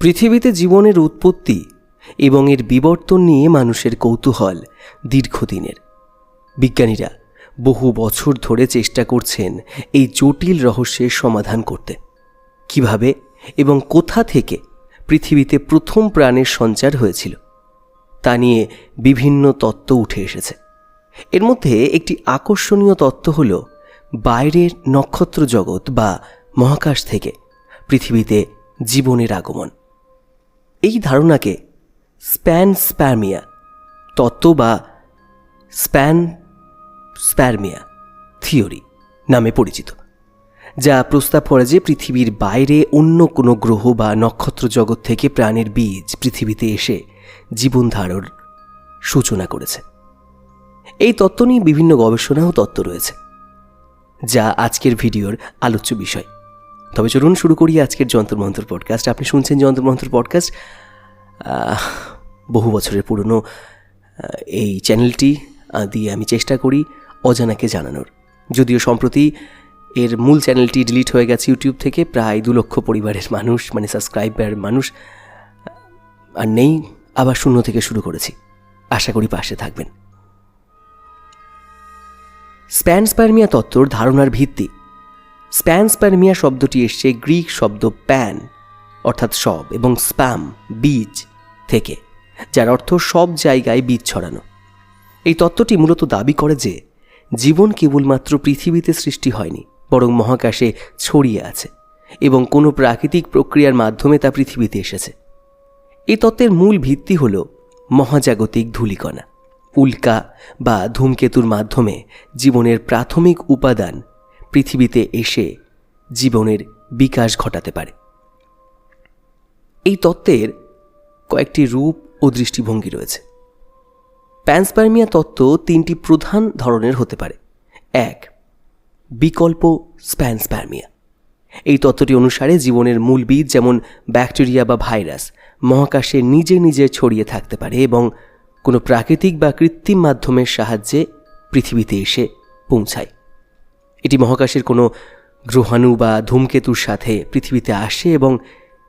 পৃথিবীতে জীবনের উৎপত্তি এবং এর বিবর্তন নিয়ে মানুষের কৌতূহল দীর্ঘদিনের। বিজ্ঞানীরা বহু বছর ধরে চেষ্টা করছেন এই জটিল রহস্যের সমাধান করতে। কীভাবে এবং কোথা থেকে পৃথিবীতে প্রথম প্রাণের সঞ্চার হয়েছিল, তা নিয়ে বিভিন্ন তত্ত্ব উঠে এসেছে। এর মধ্যে একটি আকর্ষণীয় তত্ত্ব হল বাইরের নক্ষত্র জগৎ বা মহাকাশ থেকে পৃথিবীতে জীবনের আগমন। এই ধারণাকে স্প্যান স্প্যারমিয়া তত্ত্ব বা স্প্যান স্প্যারমিয়া থিওরি নামে পরিচিত, যা প্রস্তাব করে যে পৃথিবীর বাইরে অন্য কোনো গ্রহ বা নক্ষত্র জগৎ থেকে প্রাণের বীজ পৃথিবীতে এসে জীবন ধারণ সূচনা করেছে। এই তত্ত্ব নিয়ে বিভিন্ন গবেষণা ও তত্ত্ব রয়েছে, যা আজকের ভিডিওর আলোচ্য বিষয়। তবে চলুন শুরু করি আজকের যন্ত্রমন্ত্র পডকাস্ট আপনি শুনছেন যন্ত্রমন্ত্র পডকাস্ট বহু বছরের পুরনো এই চ্যানেলটি দিয়ে আমি চেষ্টা করি অজানাকে জানানোর। যদিও সম্প্রতি এর মূল চ্যানেলটি ডিলিট হয়ে গেছে ইউটিউব থেকে, প্রায় দু লক্ষ পরিবারের মানুষ মানে সাবস্ক্রাইবার মানুষ আর নেই, আবার শূন্য থেকে শুরু করেছি। আশা করি পাশে থাকবেন। স্প্যানস্পার্মিয়া তত্ত্বর ধারণার ভিত্তি। স্প্যানস্পার্মিয়া শব্দটি এসছে গ্রিক শব্দ প্যান, অর্থাৎ সব, এবং স্প্যাম, বীজ থেকে, যার অর্থ সব জায়গায় বীজ ছড়ানো। এই তত্ত্বটি মূলত দাবি করে যে জীবন কেবলমাত্র পৃথিবীতে সৃষ্টি হয়নি, বরং মহাকাশে ছড়িয়ে আছে, এবং কোনো প্রাকৃতিক প্রক্রিয়ার মাধ্যমে তা পৃথিবীতে এসেছে। এই তত্ত্বের মূল ভিত্তি হল মহাজাগতিক ধূলিকণা, উল্কা বা ধূমকেতুর মাধ্যমে জীবনের প্রাথমিক উপাদান পৃথিবীতে এসে জীবনের বিকাশ ঘটাতে পারে। এই তত্ত্বের কয়েকটি রূপ ও দৃষ্টিভঙ্গি রয়েছে। প্যান্সপার্মিয়া তত্ত্ব তিনটি প্রধান ধরনের হতে পারে। এক, বিকল্প স্প্যানস্পার্মিয়া এই তত্ত্বটি অনুসারে জীবনের মূল বীজ যেমন ব্যাকটেরিয়া বা ভাইরাস মহাকাশে নিজে নিজে ছড়িয়ে থাকতে পারে এবং কোনো প্রাকৃতিক বা কৃত্রিম মাধ্যমের সাহায্যে পৃথিবীতে এসে পৌঁছায়। এটি মহাকাশের কোনো গ্রহাণু বা ধূমকেতুর সাথে পৃথিবীতে আসে এবং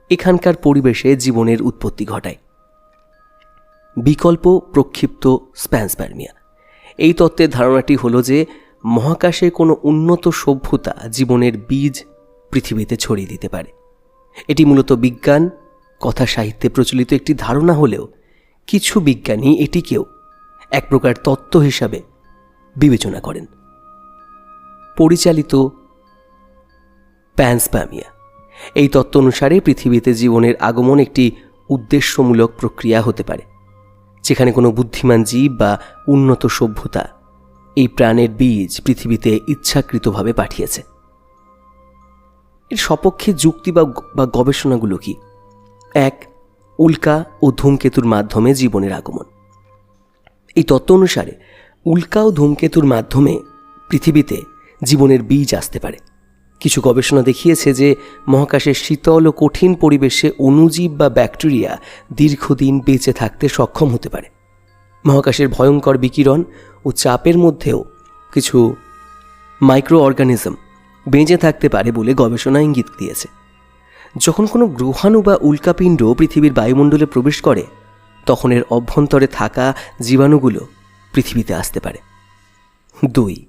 এখানকার পরিবেশে জীবনের উৎপত্তি ঘটায়। বিকল্প প্রক্ষিপ্ত স্প্যান্সপার্মিয়া এই তত্ত্বের ধারণাটি হলো যে মহাকাশে কোনো উন্নত সভ্যতা জীবনের বীজ পৃথিবীতে ছড়িয়ে দিতে পারে। এটি মূলত বিজ্ঞান, কথা সাহিত্যে প্রচলিত একটি ধারণা হলেও কিছু বিজ্ঞানী এটিকেও এক প্রকার তত্ত্ব হিসাবে বিবেচনা করেন। পরিচালিত প্যান্সপ্যামিয়া। এই তত্ত্ব অনুসারে পৃথিবীতে জীবনের আগমন একটি উদ্দেশ্যমূলক প্রক্রিয়া হতে পারে, যেখানে কোনো বুদ্ধিমান জীব বা উন্নত সভ্যতা এই প্রাণের বীজ পৃথিবীতে ইচ্ছাকৃতভাবে পাঠিয়েছে। এর সপক্ষে যুক্তি বা গবেষণাগুলো কি? এক, উল্কা ও ধূমকেতুর মাধ্যমে জীবনের আগমন। এই তত্ত্ব অনুসারে উল্কা ও ধূমকেতুর মাধ্যমে পৃথিবীতে জীবনের বীজ আসতে পারে। কিছু গবেষণা দেখিয়েছে যে মহাকাশের শীতল ও কঠিন পরিবেশে অণুজীব বা ব্যাকটেরিয়া দীর্ঘদিন বেঁচে থাকতে সক্ষম হতে পারে। মহাকাশের ভয়ঙ্কর বিকিরণ ও চাপের মধ্যেও কিছু মাইক্রো অর্গানিজম বেঁচে থাকতে পারে বলে গবেষণা ইঙ্গিত দিয়েছে। যখন কোনো গ্রহাণু বা উল্কাপিণ্ড পৃথিবীর বায়ুমণ্ডলে প্রবেশ করে, তখন এর অভ্যন্তরে থাকা জীবাণুগুলো পৃথিবীতে আসতে পারে। দুই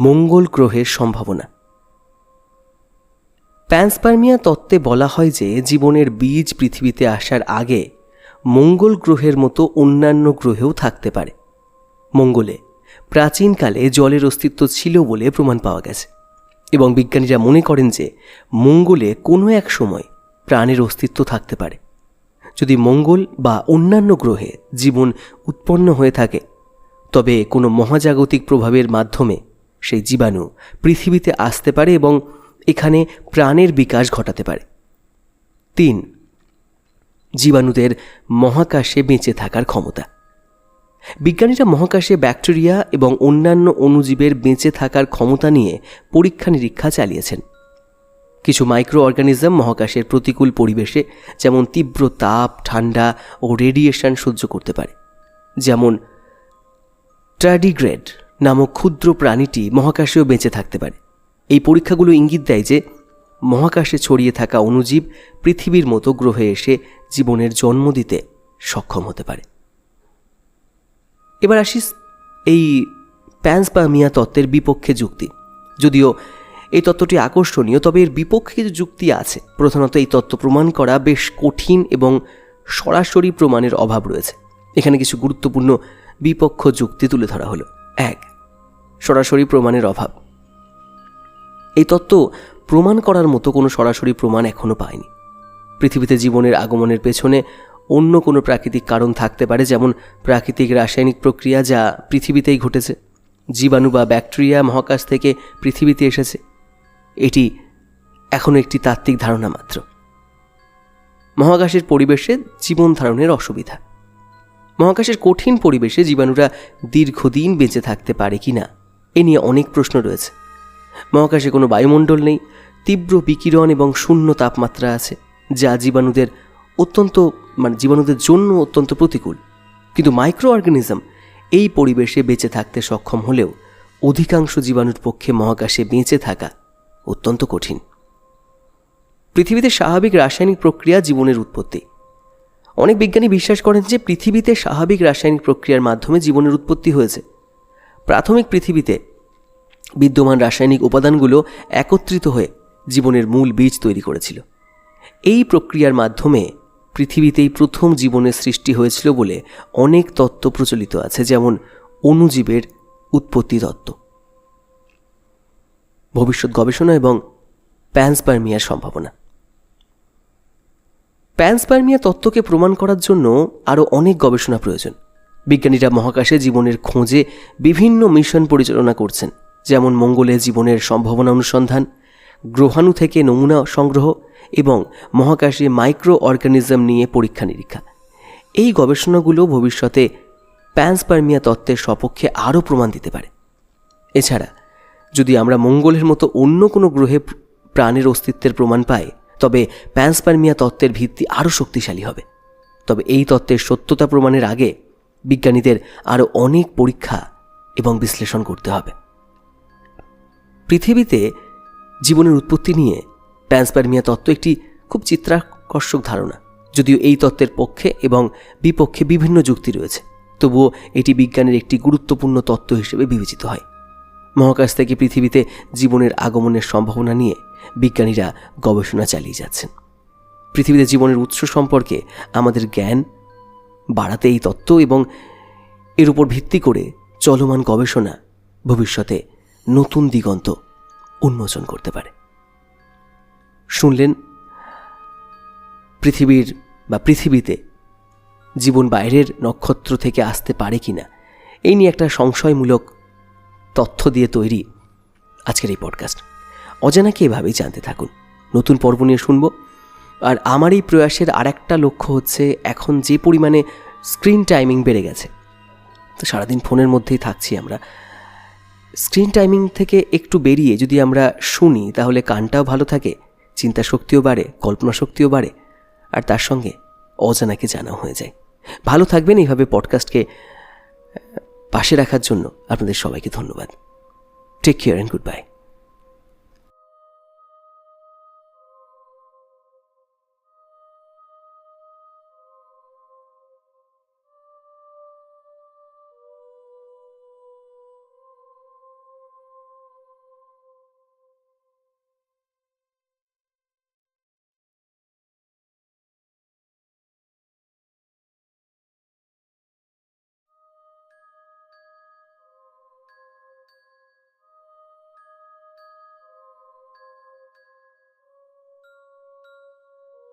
মঙ্গল গ্রহের সম্ভাবনা। প্যান্সপার্মিয়া তত্ত্বে বলা হয় যে, জীবনের বীজ পৃথিবীতে আসার আগে মঙ্গল গ্রহের মতো অন্যান্য গ্রহেও থাকতে পারে। মঙ্গলে, প্রাচীনকালে জলের অস্তিত্ব ছিল বলে প্রমাণ পাওয়া গেছে। এবং বিজ্ঞানীরা মনে করেন যে, মঙ্গলে কোনো এক সময় প্রাণের অস্তিত্ব থাকতে পারে। যদি মঙ্গল বা অন্যান্য গ্রহে জীবন উৎপন্ন হয়ে থাকে, তবে কোনো মহাজাগতিক প্রভাবের মাধ্যমে সেই জীবাণু পৃথিবীতে আসতে পারে এবং এখানে প্রাণের বিকাশ ঘটাতে পারে। তিন, জীবাণুদের মহাকাশে বেঁচে থাকার ক্ষমতা। বিজ্ঞানীরা মহাকাশে ব্যাকটেরিয়া এবং অন্যান্য অণুজীবের বেঁচে থাকার ক্ষমতা নিয়ে পরীক্ষা নিরীক্ষা চালিয়েছেন। কিছু মাইক্রো অর্গানিজম মহাকাশের প্রতিকূল পরিবেশে যেমন তীব্র তাপ, ঠান্ডা ও রেডিয়েশন সহ্য করতে পারে, যেমন ট্র্যাডিগ্রেড নামক ক্ষুদ্র প্রাণীটি মহাকাশেও বেঁচে থাকতে পারে। এই পরীক্ষাগুলো ইঙ্গিত দেয় যে, মহাকাশে ছড়িয়ে থাকা অণুজীব পৃথিবীর মতো গ্রহে এসে জীবনের জন্ম দিতে সক্ষম হতে পারে। এবার আসিস এই প্যান্সপামিয়া তত্ত্বের বিপক্ষে যুক্তি। যদিও এই তত্ত্বটি আকর্ষণীয়, তবে এর বিপক্ষে যুক্তি আছে, প্রধানত এই তত্ত্ব প্রমাণ করা বেশ কঠিন এবং সরাসরি প্রমাণের অভাব রয়েছে। এখানে কিছু গুরুত্বপূর্ণ বিপক্ষ যুক্তি তুলে ধরা হলো। এক সরাসরি প্রমাণের অভাব। এই তত্ত্ব প্রমাণ করার মতো কোনো সরাসরি প্রমাণ এখনও পায়নি। পৃথিবীতে জীবনের আগমনের পেছনে অন্য কোনো প্রাকৃতিক কারণ থাকতে পারে, যেমন প্রাকৃতিক রাসায়নিক প্রক্রিয়া যা পৃথিবীতেই ঘটেছে। জীবাণু বা ব্যাকটেরিয়া মহাকাশ থেকে পৃথিবীতে এসেছে। এটি এখনও একটি তাত্ত্বিক ধারণা মাত্র। মহাকাশের পরিবেশে জীবন ধারণের অসুবিধা। মহাকাশের কঠিন পরিবেশে জীবাণুরা দীর্ঘদিন বেঁচে থাকতে পারে কি না এ নিয়ে অনেক প্রশ্ন রয়েছে। মহাকাশে কোনো বায়ুমণ্ডল নেই, তীব্র বিকিরণ এবং শূন্য তাপমাত্রা আছে, যা জীবাণুদের অত্যন্ত মানে জীবাণুদের জন্য অত্যন্ত প্রতিকূল। কিন্তু মাইক্রো অর্গানিজম এই পরিবেশে বেঁচে থাকতে সক্ষম হলেও অধিকাংশ জীবাণুর পক্ষে মহাকাশে বেঁচে থাকা অত্যন্ত কঠিন। পৃথিবীতে স্বাভাবিক রাসায়নিক প্রক্রিয়া জীবনের উৎপত্তি। অনেক বিজ্ঞানী বিশ্বাস করেন যে পৃথিবীতে স্বাভাবিক রাসায়নিক প্রক্রিয়ার মাধ্যমে জীবনের উৎপত্তি হয়েছে। প্রাথমিক পৃথিবীতে বিদ্যমান রাসায়নিক উপাদানগুলো একত্রিত হয়ে জীবনের মূল বীজ তৈরি করেছিল। এই প্রক্রিয়ার মাধ্যমে পৃথিবীতেই প্রথম জীবনের সৃষ্টি হয়েছিল বলে অনেক তত্ত্ব প্রচলিত আছে, যেমন অণুজীবের উৎপত্তি তত্ত্ব। ভবিষ্যৎ গবেষণা এবং প্যান্সপার্মিয়ার সম্ভাবনা। প্যান্সপার্মিয়া তত্ত্বকে প্রমাণ করার জন্য আরও অনেক গবেষণা প্রয়োজন। বিজ্ঞানীরা মহাকাশে জীবনের খোঁজে বিভিন্ন মিশন পরিচালনা করছেন, যেমন মঙ্গলে জীবনের সম্ভাবনা অনুসন্ধান, গ্রহাণু থেকে নমুনা সংগ্রহ এবং মহাকাশে মাইক্রো অর্গানিজম নিয়ে পরীক্ষা নিরীক্ষা। এই গবেষণাগুলো ভবিষ্যতে প্যান্সপার্মিয়া তত্ত্বের সপক্ষে আরও প্রমাণ দিতে পারে। এছাড়া, যদি আমরা মঙ্গলের মতো অন্য কোনো গ্রহে প্রাণের অস্তিত্বের প্রমাণ পাই, তবে প্যান্সপার্মিয়া তত্ত্বের ভিত্তি আরও শক্তিশালী হবে। তবে এই তত্ত্বের সত্যতা প্রমাণের আগে বিজ্ঞানীদের আরও অনেক পরীক্ষা এবং বিশ্লেষণ করতে হবে। পৃথিবীতে জীবনের উৎপত্তি নিয়ে প্যান্সপার্মিয়া তত্ত্ব একটি খুব চিত্রাকর্ষক ধারণা, যদিও এই তত্ত্বের পক্ষে এবং বিপক্ষে বিভিন্ন যুক্তি রয়েছে। তবুও এটি বিজ্ঞানের একটি গুরুত্বপূর্ণ তত্ত্ব হিসেবে বিবেচিত হয়। মহাকাশ থেকে পৃথিবীতে জীবনের আগমনের সম্ভাবনা নিয়ে বিজ্ঞানীরা গবেষণা চালিয়ে যাচ্ছেন। পৃথিবীতে জীবনের উৎস সম্পর্কে আমাদের জ্ঞান বাড়াতে এই তত্ত্ব এবং এর উপর ভিত্তি করে চলমান গবেষণা ভবিষ্যতে নতুন দিগন্ত উন্মোচন করতে পারে। শুনলেন, পৃথিবীর বা পৃথিবীতে জীবন বাইরের নক্ষত্র থেকে আসতে পারে কিনা, এই নিয়ে একটা সংশয়মূলক তথ্য দিয়ে তৈরি আজকের এই পডকাস্ট অজানাকে এভাবেই জানতে থাকুন। নতুন পর্ব নিয়ে শুনব। আর আমার এই প্রয়াসের আরেকটা লক্ষ্য হচ্ছে এখন যে পরিমাণে স্ক্রিন টাইমিং বেড়ে গেছে। তো সারাদিন ফোনের মধ্যেই থাকছি আমরা। স্ক্রিন টাইমিং থেকে একটু বেরিয়ে যদি আমরা শুনি, তাহলে কানটাও ভালো থাকে চিন্তা শক্তিও বাড়ে কল্পনা শক্তিও বাড়ে, আর তার সঙ্গে অজানাকে জানা হয়ে যায়। ভালো থাকবেন এইভাবে পডকাস্টকে পাশে রাখার জন্য আপনাদের সবাইকে ধন্যবাদ। Take care and good bye